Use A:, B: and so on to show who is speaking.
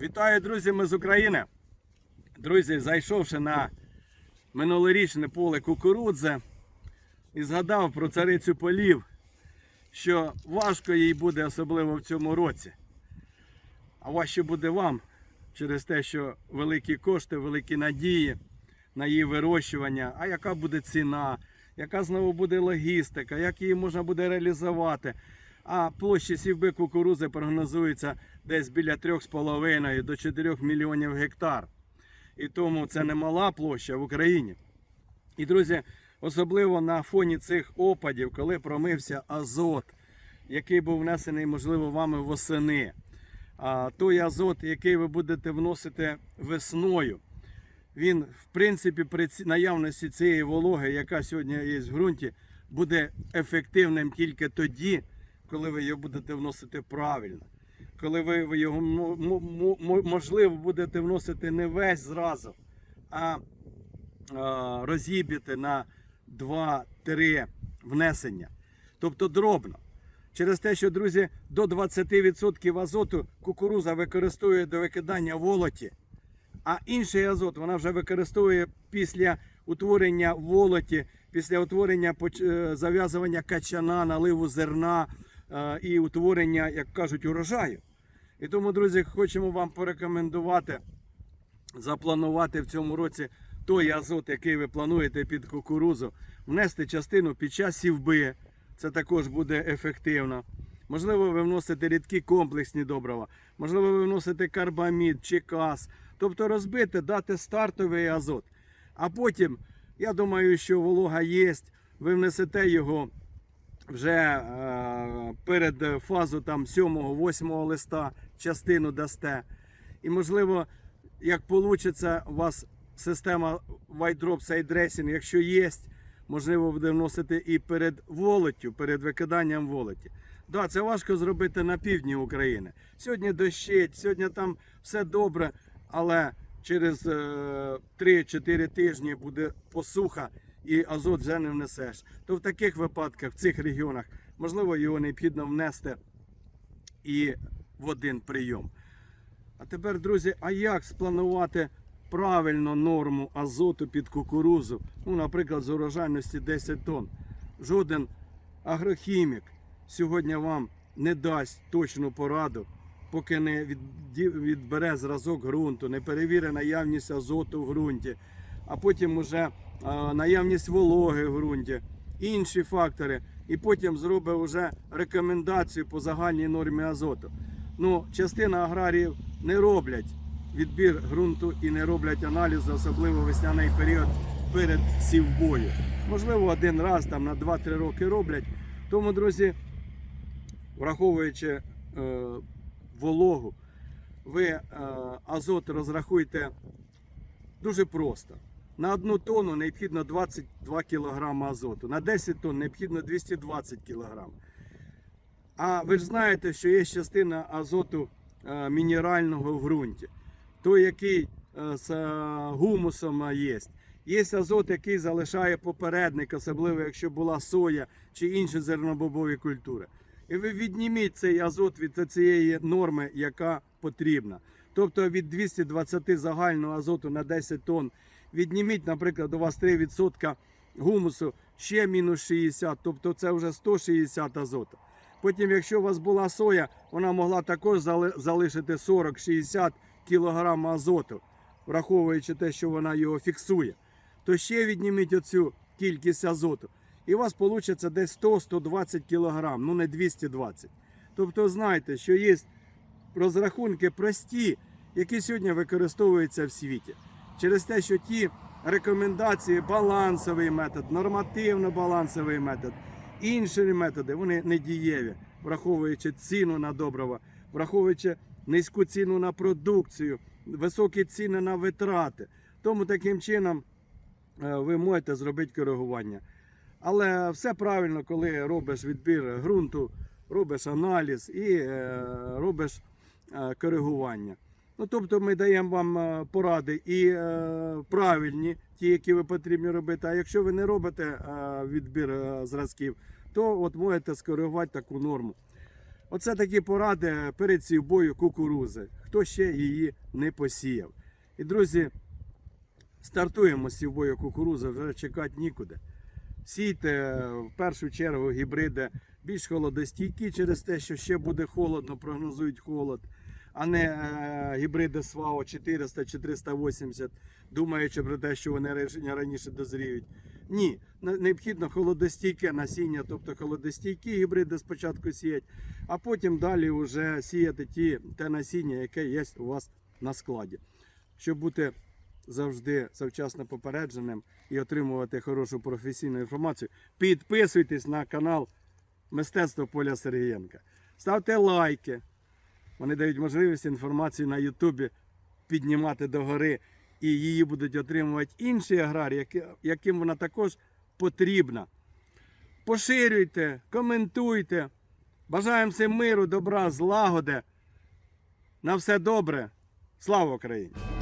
A: Вітаю, друзі, ми з України. Друзі, зайшовши на минулорічне поле кукурудзи і згадав про царицю полів, що важко їй буде, особливо в цьому році. А важче буде вам через те, що великі кошти, великі надії на її вирощування, а яка буде ціна, яка знову буде логістика, як її можна буде реалізувати. А площі сівби кукурузи прогнозується десь біля 3,5 до 4 мільйонів гектар. І тому це не мала площа в Україні. І, друзі, особливо на фоні цих опадів, коли промився азот, який був внесений, можливо, вами восени. А той азот, який ви будете вносити весною, він, в принципі, при наявності цієї вологи, яка сьогодні є в ґрунті, буде ефективним тільки тоді, коли ви його будете вносити правильно. Коли ви його мо- мо- мо- можливо будете вносити не весь зразу, а розіб'єте на 2-3 внесення. Тобто дробно. Через те, що, друзі, до 20% азоту кукуруза використовує до викидання волоті, а інший азот вона вже використовує після утворення волоті, після утворення е, зав'язування качана, наливу зерна і утворення, як кажуть, урожаю. І тому, друзі, хочемо вам порекомендувати запланувати в цьому році той азот, який ви плануєте під кукурузу, внести частину під час сівби. Це також буде ефективно. Можливо, ви вносите рідкі комплексні добрива, можливо, ви вносите карбамід чи кас. Тобто розбити, дати стартовий азот. А потім, я думаю, що волога є, ви внесете його вже е, перед фазу там 7-8 листа частину дасте. І можливо, як вийде у вас система White Drop Dressing, якщо є, можливо, буде вносити і перед волоттю, перед викиданням волоті. Да, це важко зробити на півдні України. Сьогодні дощить, сьогодні там все добре, але через е, 3-4 тижні буде посуха і азот вже не внесеш. То в таких випадках, в цих регіонах, можливо, його необхідно внести і в один прийом. А тепер, друзі, а як спланувати правильно норму азоту під кукурузу? Ну, наприклад, з урожайності 10 тонн. Жоден агрохімік сьогодні вам не дасть точну пораду, поки не відбере зразок ґрунту, не перевірить наявність азоту в ґрунті, а потім уже наявність вологи в ґрунті, інші фактори, і потім зробить вже рекомендацію по загальній нормі азоту. Ну, частина аграріїв не роблять відбір ґрунту і не роблять аналізу, особливо весняний період перед сівбою. Можливо, один раз там на 2-3 роки роблять. Тому, друзі, враховуючи е, вологу, ви е, азот розрахуйте дуже просто. На одну тонну необхідно 22 кг азоту, на 10 тонн необхідно 220 кг. А ви ж знаєте, що є частина азоту е, мінерального в ґрунті, той, який е, з гумусом є. Є азот, який залишає попередник, особливо якщо була соя чи інші зернобобові культури. І ви відніміть цей азот від цієї норми, яка потрібна. Тобто від 220 загального азоту на 10 тонн відніміть, наприклад, у вас 3% гумусу, ще мінус 60, тобто це вже 160 азоту. Потім, якщо у вас була соя, вона могла також залишити 40-60 кг азоту, враховуючи те, що вона його фіксує. То ще відніміть оцю кількість азоту. І у вас вийде десь 100-120 кг, ну не 220. Тобто знайте, що є розрахунки прості, які сьогодні використовуються в світі. Через те, що ті рекомендації, балансовий метод, нормативно-балансовий метод, інші методи, вони не дієві, враховуючи ціну на добрива, враховуючи низьку ціну на продукцію, високі ціни на витрати. Тому таким чином е, ви можете зробити коригування. Але все правильно, коли робиш відбір ґрунту, робиш аналіз і е, робиш е, коригування. Ну, тобто ми даємо вам е, поради і правильні, ті, які ви потрібні робити. А якщо ви не робите відбір зразків, то от можете скоригувати таку норму. Оце такі поради перед сівбою кукурузи. хто ще її не посіяв. І друзі, стартуємо з сівбою кукурузи, вже чекати нікуди. Сійте в першу чергу гібриди більш холодостійкі через те, що ще буде холодно, прогнозують холод, а не е, гібриди СВАО 400 чи 380, думаючи про те, що вони раніше- дозріють. Ні, необхідно холодостійке насіння, тобто холодостійкі гібриди спочатку сіять, а потім далі вже сіяти ті, те насіння, яке є у вас на складі. Щоб бути завжди завчасно попередженим і отримувати хорошу професійну інформацію, підписуйтесь на канал Мистецтво Поля Сергієнка. Ставте лайки. Вони дають можливість інформацію на Ютубі піднімати догори, і її будуть отримувати інші аграрії, яким вона також потрібна. Поширюйте, коментуйте. Бажаємо всім миру, добра, злагоди. На все добре. Слава Україні!